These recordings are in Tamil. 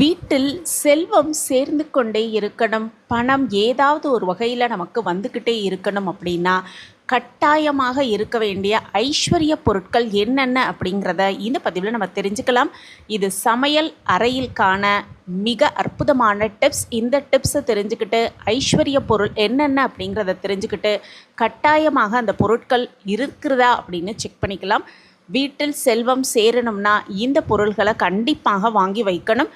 வீட்டில் செல்வம் சேர்ந்து கொண்டே இருக்கணும். பணம் ஏதாவது ஒரு வகையில் நமக்கு வந்துக்கிட்டே இருக்கணும் அப்படின்னா கட்டாயமாக இருக்க வேண்டிய ஐஸ்வர்ய பொருட்கள் என்னென்ன அப்படிங்கிறத இந்த பதிவில் நம்ம தெரிஞ்சுக்கலாம். இது சமையல் அறையில்கான மிக அற்புதமான டிப்ஸ். இந்த டிப்ஸை தெரிஞ்சுக்கிட்டு ஐஸ்வர்ய பொருள் என்னென்ன அப்படிங்கிறத தெரிஞ்சுக்கிட்டு கட்டாயமாக அந்த பொருட்கள் இருக்கிறதா அப்படின்னு செக் பண்ணிக்கலாம். வீட்டில் செல்வம் சேரணும்னா இந்த பொருள்களை கண்டிப்பாக வாங்கி வைக்கணும்.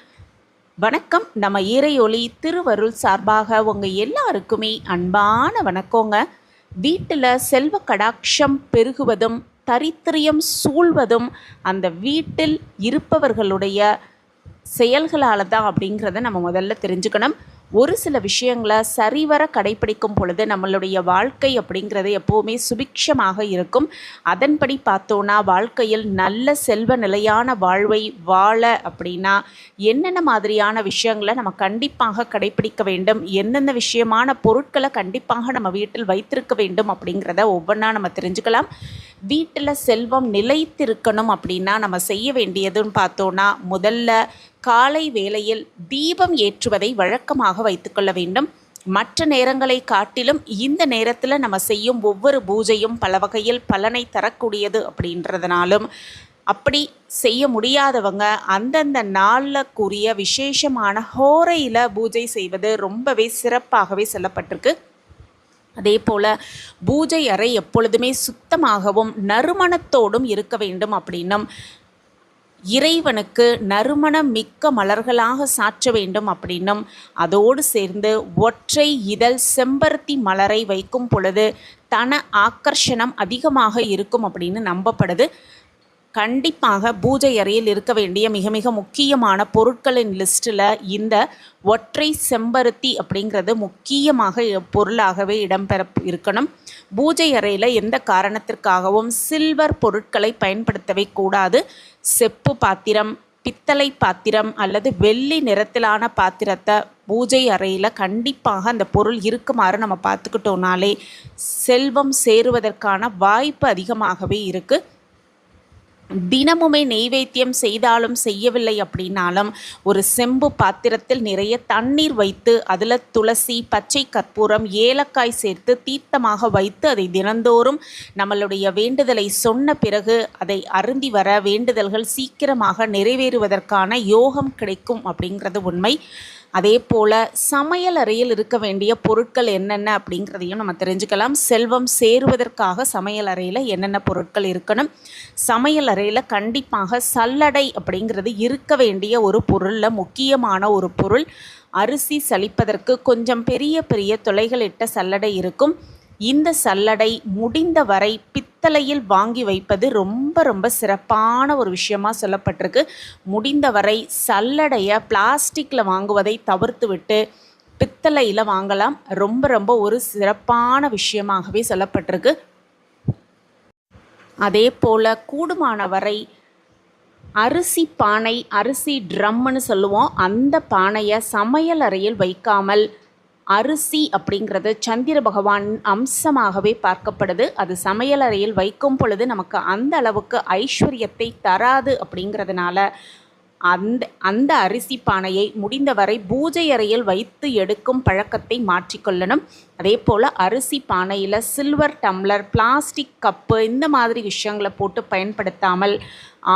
வணக்கம். நம்ம இறையொளி திருவருள் சார்பாக உங்கள் எல்லாருக்குமே அன்பான வணக்கங்க. வீட்டில் செல்வ கடாட்சம் பெருகுவதும் தரித்திரியம் சூழ்வதும் அந்த வீட்டில் இருப்பவர்களுடைய செயல்களால் தான் அப்படிங்கிறத நம்ம முதல்ல தெரிஞ்சுக்கணும். ஒரு சில விஷயங்களை சரிவர கடைப்பிடிக்கும் பொழுது நம்மளுடைய வாழ்க்கை அப்படிங்கிறது எப்போவுமே சுபிக்ஷமாக இருக்கும். அதன்படி பார்த்தோன்னா வாழ்க்கையில் நல்ல செல்வ நிலையான வாழ்வை வாழ அப்படின்னா என்னென்ன மாதிரியான விஷயங்களை நம்ம கண்டிப்பாக கடைப்பிடிக்க வேண்டும்? எந்தெந்த விஷயமான பொருட்களை கண்டிப்பாக நம்ம வீட்டில் வைத்திருக்க வேண்டும் அப்படிங்கிறத ஒவ்வொன்றா நம்ம தெரிஞ்சுக்கலாம். வீட்டில் செல்வம் நிலைத்திருக்கணும் அப்படின்னா நம்ம செய்ய வேண்டியதுன்னு பார்த்தோன்னா முதல்ல காலை வேளையில் தீபம் ஏற்றுவதை வழக்கமாக வைத்துக்கொள்ள வேண்டும். மற்ற நேரங்களை காட்டிலும் இந்த நேரத்தில் நம்ம செய்யும் ஒவ்வொரு பூஜையும் பல வகையில் பலனை தரக்கூடியது அப்படின்றதுனாலும் அப்படி செய்ய முடியாதவங்க அந்தந்த நாளில் கூறிய விசேஷமான ஹோரையில் பூஜை செய்வது ரொம்பவே சிறப்பாகவே சொல்லப்பட்டிருக்கு. அதே போல் பூஜை அறை எப்பொழுதுமே சுத்தமாகவும் நறுமணத்தோடும் இருக்க வேண்டும் அப்படின்னும் இறைவனுக்கு நறுமணம் மிக்க மலர்களாக சாற்ற வேண்டும் அப்படின்னும் அதோடு சேர்ந்து ஒற்றை இதழ் செம்பருத்தி மலரை வைக்கும் பொழுது தன ஆக்கர்ஷணம் அதிகமாக இருக்கும் அப்படின்னு நம்பப்படுது. கண்டிப்பாக பூஜை அறையில் இருக்க வேண்டிய மிக மிக முக்கியமான பொருட்களின் லிஸ்ட்டில் இந்த ஒற்றை செம்பருத்தி அப்படிங்கிறது முக்கியமாக பொருளாகவே இடம்பெற இருக்கணும். பூஜை அறையில் எந்த காரணத்திற்காகவும் சில்வர் பொருட்களை பயன்படுத்தவே கூடாது. செப்பு பாத்திரம் பித்தளை பாத்திரம் அல்லது வெள்ளி நிறத்திலான பாத்திரத்தை பூஜை அறையில் கண்டிப்பாக அந்த பொருள் இருக்குமாறு நம்ம பார்த்துக்கிட்டோம்னாலே செல்வம் சேருவதற்கான வாய்ப்பு அதிகமாகவே இருக்குது தினமுமே நெய்வேத்தியம் செய்தாலும் செய்யவில்லை அப்படின்னாலும் ஒரு செம்பு பாத்திரத்தில் நிறைய தண்ணீர் வைத்து அதில் துளசி பச்சை கற்பூரம் ஏலக்காய் சேர்த்து தீர்த்தமாக வைத்து அதை தினந்தோறும் நம்மளுடைய வேண்டுதலை சொன்ன பிறகு அதை அருந்தி வர வேண்டுதல்கள் சீக்கிரமாக நிறைவேறுவதற்கான யோகம் கிடைக்கும் அப்படிங்கிறது உண்மை. அதே போல் சமையல் அறையில் இருக்க வேண்டிய பொருட்கள் என்னென்ன அப்படிங்கிறதையும் நம்ம தெரிஞ்சுக்கலாம். செல்வம் சேருவதற்காக சமையல் அறையில் என்னென்ன பொருட்கள் இருக்கணும்? சமையல் அறையில் கண்டிப்பாக சல்லடை அப்படிங்கிறது இருக்க வேண்டிய ஒரு பொருளில் முக்கியமான ஒரு பொருள். அரிசி சலிப்பதற்கு கொஞ்சம் பெரிய பெரிய துளைகளிட்ட சல்லடை இருக்கும். இந்த சல்லடை முடிந்த வரை பித்தளையில் வாங்கி வைப்பது ரொம்ப ரொம்ப சிறப்பான ஒரு விஷயமா சொல்லப்பட்டிருக்கு. முடிந்தவரை சல்லடையை பிளாஸ்டிக்கில் வாங்குவதை தவிர்த்து விட்டு பித்தளையில் வாங்கலாம். ரொம்ப ரொம்ப ஒரு சிறப்பான விஷயமாகவே சொல்லப்பட்டிருக்கு. அதே போல் கூடுமான வரை அரிசி பானை அரிசி ட்ரம்முன்னு சொல்லுவோம். அந்த பானையை சமையல் அறையில் வைக்காமல் அரிசி அப்படிங்கிறது சந்திர பகவான் அம்சமாகவே பார்க்கப்படுது. அது சமையலறையில் வைக்கும் பொழுது நமக்கு அந்த அளவுக்கு ஐஸ்வர்யத்தை தராது அப்படிங்கிறதுனால அந்த அந்த அரிசி பானையை முடிந்தவரை பூஜை அறையில் வைத்து எடுக்கும் பழக்கத்தை மாற்றிக்கொள்ளணும். அதே போல் அரிசி பானையில் சில்வர் டம்ளர் பிளாஸ்டிக் கப்பு இந்த மாதிரி விஷயங்களை போட்டு பயன்படுத்தாமல்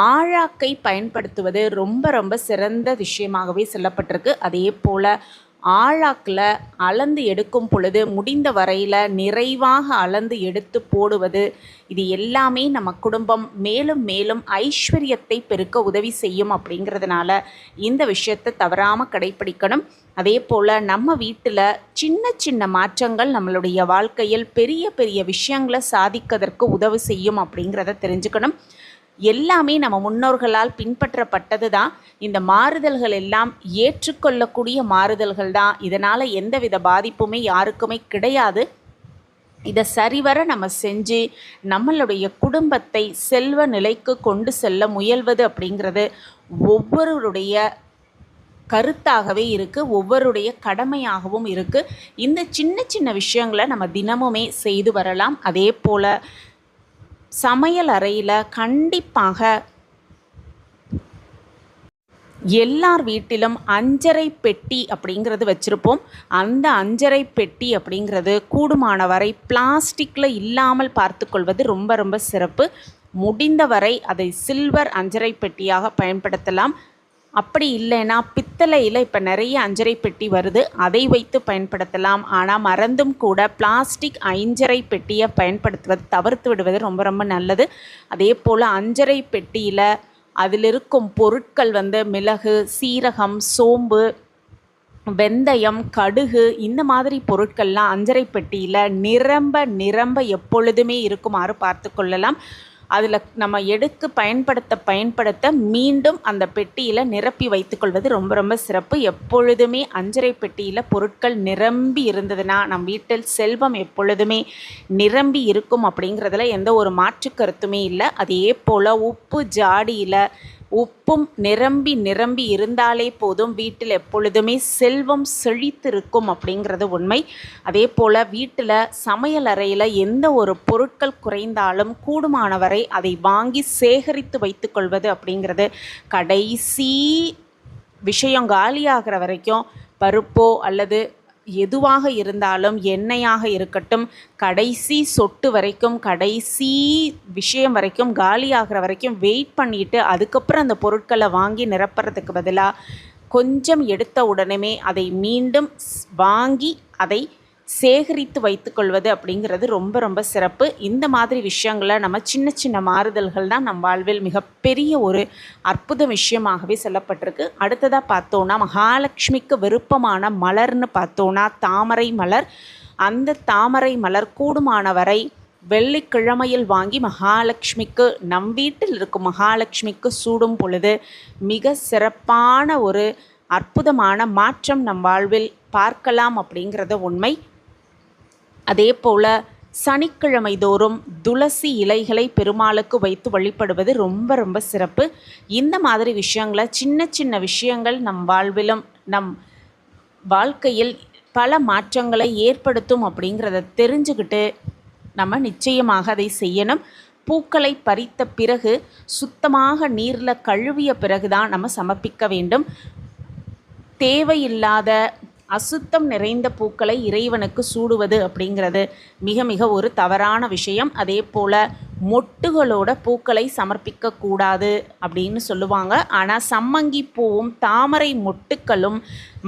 ஆழாக்கை பயன்படுத்துவது ரொம்ப ரொம்ப சிறந்த விஷயமாகவே சொல்லப்பட்டிருக்கு. அதே போல் ஆழாக்கில் அளந்து எடுக்கும் பொழுது முடிந்த வரையில் நிறைவாக அளந்து எடுத்து போடுவது. இது எல்லாமே நம்ம குடும்பம் மேலும் மேலும் ஐஸ்வர்யத்தை பெருக்க உதவி செய்யும் அப்படிங்கிறதுனால இந்த விஷயத்தை தவறாமல் கடைப்பிடிக்கணும். அதே போல் நம்ம வீட்டில் சின்ன சின்ன மாற்றங்கள் நம்மளுடைய வாழ்க்கையில் பெரிய பெரிய விஷயங்களை சாதிக்கிறதற்கு உதவி செய்யும் அப்படிங்கிறத தெரிஞ்சுக்கணும். எல்லாமே நம்ம முன்னோர்களால் பின்பற்றப்பட்டது தான் இந்த மாறுதல்கள் எல்லாம் ஏற்றுக்கொள்ளக்கூடிய மாறுதல்கள் தான். இதனால் எந்தவித பாதிப்புமே யாருக்குமே கிடையாது. இதை சரிவர நம்ம செஞ்சு நம்மளுடைய குடும்பத்தை செல்வ நிலைக்கு கொண்டு செல்ல முயல்வது அப்படிங்கிறது ஒவ்வொருடைய கருத்தாகவே இருக்குது ஒவ்வொருடைய கடமையாகவும் இருக்குது இந்த சின்ன சின்ன விஷயங்களை நம்ம தினமுமே செய்து வரலாம். அதே போல் சமையல் அறையில் கண்டிப்பாக எல்லார் வீட்டிலும் அஞ்சரை பெட்டி அப்படிங்கிறது வச்சுருப்போம். அந்த அஞ்சரை பெட்டி அப்படிங்கிறது கூடுமான வரை பிளாஸ்டிக்கில் இல்லாமல் பார்த்துக்கொள்வது ரொம்ப ரொம்ப சிறப்பு. முடிந்தவரை அதை சில்வர் அஞ்சரை பெட்டியாக பயன்படுத்தலாம். அப்படி இல்லைன்னா பித்தளையில் இப்போ நிறைய அஞ்சரை பெட்டி வருது. அதை வைத்து பயன்படுத்தலாம். ஆனால் மறந்தும் கூட பிளாஸ்டிக் அஞ்சரை பெட்டியை பயன்படுத்துவது தவிர்த்து விடுவது ரொம்ப ரொம்ப நல்லது. அதே போல் அஞ்சரை பெட்டியில் அதில் இருக்கும் பொருட்கள் வந்து மிளகு சீரகம் சோம்பு வெந்தயம் கடுகு இந்த மாதிரி பொருட்கள்லாம் அஞ்சரை பெட்டியில் நிரம்ப நிரம்ப எப்பொழுதுமே இருக்குமாறு பார்த்து கொள்ளலாம். அதில் நம்ம எடுத்து பயன்படுத்த பயன்படுத்த மீண்டும் அந்த பெட்டியில் நிரப்பி வைத்துக்கொள்வது ரொம்ப ரொம்ப சிறப்பு. எப்பொழுதுமே அஞ்சரை பெட்டியில் பொருட்கள் நிரம்பி இருந்ததுன்னா நம் வீட்டில் செல்வம் எப்பொழுதுமே நிரம்பி இருக்கும் அப்படிங்கிறதுல எந்த ஒரு மாற்று கருத்துமே இல்லை. அதே போல் உப்பு ஜாடியில் உப்பும் நிரம்பி நிரம்பி இருந்தாலே போதும். வீட்டில் எப்பொழுதுமே செல்வம் செழித்திருக்கும் அப்படிங்கிறது உண்மை. அதே போல் வீட்டில் சமையல் அறையில் எந்த ஒரு பொருட்கள் குறைந்தாலும் கூடுமானவரை அதை வாங்கி சேகரித்து வைத்துக்கொள்வது அப்படிங்கிறது கடைசி விஷயம். காலியாகிற வரைக்கும் பருப்போ அல்லது எதுவாக இருந்தாலும் எண்ணெயாக இருக்கட்டும் கடைசி சொட்டு வரைக்கும் கடைசி விஷயம் வரைக்கும் காலியாகிற வரைக்கும் வெயிட் பண்ணிவிட்டு அதுக்கப்புறம் அந்த பொருட்களை வாங்கி நிரப்புறதுக்கு பதிலாக கொஞ்சம் எடுத்த உடனே அதை மீண்டும் வாங்கி அதை சேகரித்து வைத்துக்கொள்வது அப்படிங்கிறது ரொம்ப ரொம்ப சிறப்பு. இந்த மாதிரி விஷயங்களை நம்ம சின்ன சின்ன மாறுதல்கள் தான் நம் வாழ்வில் மிகப்பெரிய ஒரு அற்புத விஷயமாகவே சொல்லப்பட்டிருக்கு. அடுத்ததாக பார்த்தோன்னா மகாலட்சுமிக்கு விருப்பமான மலர்னு பார்த்தோன்னா தாமரை மலர். அந்த தாமரை மலர் கூடுமான வரை வெள்ளிக்கிழமையில் வாங்கி மகாலட்சுமிக்கு நம் வீட்டில் இருக்கும் மகாலட்சுமிக்கு சூடும் பொழுது மிக சிறப்பான ஒரு அற்புதமான மாற்றம் நம் வாழ்வில் பார்க்கலாம் அப்படிங்கிறத உண்மை. அதே போல் சனிக்கிழமை தோறும் துளசி இலைகளை பெருமாளுக்கு வைத்து வழிபடுவது ரொம்ப ரொம்ப சிறப்பு. இந்த மாதிரி விஷயங்களை சின்ன சின்ன விஷயங்கள் நம் வாழ்விலும் நம் வாழ்க்கையில் பல மாற்றங்களை ஏற்படுத்தும் அப்படிங்கிறத தெரிஞ்சுக்கிட்டு நம்ம நிச்சயமாக அதை செய்யணும். பூக்களை பறித்த பிறகு சுத்தமாக நீரில் கழுவிய பிறகு தான் நம்ம சமர்ப்பிக்க வேண்டும். தேவையில்லாத அசுத்தம் நிறைந்த பூக்களை இறைவனுக்கு சூடுவது அப்படிங்கிறது மிக மிக ஒரு தவறான விஷயம். அதே போல் மொட்டுகளோட பூக்களை சமர்ப்பிக்க கூடாது அப்படின்னு சொல்லுவாங்க. ஆனால் சம்மங்கி பூவும் தாமரை மொட்டுக்களும்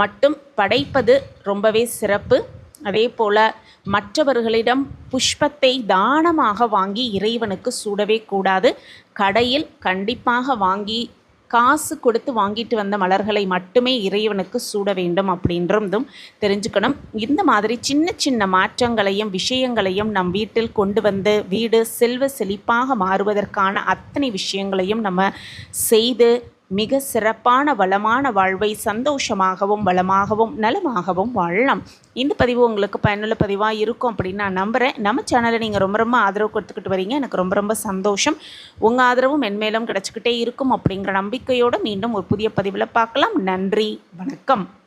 மட்டும் படைப்பது ரொம்பவே சிறப்பு. அதே போல் மற்றவர்களிடம் புஷ்பத்தை தானமாக வாங்கி இறைவனுக்கு சூடவே கூடாது. கடையில் கண்டிப்பாக வாங்கி காசு கொடுத்து வாங்கிட்டு வந்த மலர்களை மட்டுமே இறைவனுக்கு சூட வேண்டும் அப்படின்றதும் தெரிஞ்சுக்கணும். இந்த மாதிரி சின்ன சின்ன மாற்றங்களையும் விஷயங்களையும் நம் வீட்டில் கொண்டு வந்து வீடு செல்வ செழிப்பாக மாறுவதற்கான அத்தனை விஷயங்களையும் நம்ம செய்து மிக சிறப்பான வளமான வாழ்வை சந்தோஷமாகவும் வளமாகவும் நலமாகவும் வாழலாம். இந்த பதிவு உங்களுக்கு பயனுள்ள பதிவாக இருக்கும் அப்படின்னு நான் நம்புகிறேன் நம்ம சேனலை நீங்கள் ரொம்ப ரொம்ப ஆதரவு கொடுத்துக்கிட்டு வரீங்க. எனக்கு ரொம்ப ரொம்ப சந்தோஷம். உங்கள் ஆதரவும் மென்மேலும் கிடச்சிக்கிட்டே இருக்கும் அப்படிங்கிற நம்பிக்கையோடு மீண்டும் ஒரு புதிய பதிவில் பார்க்கலாம். நன்றி. வணக்கம்.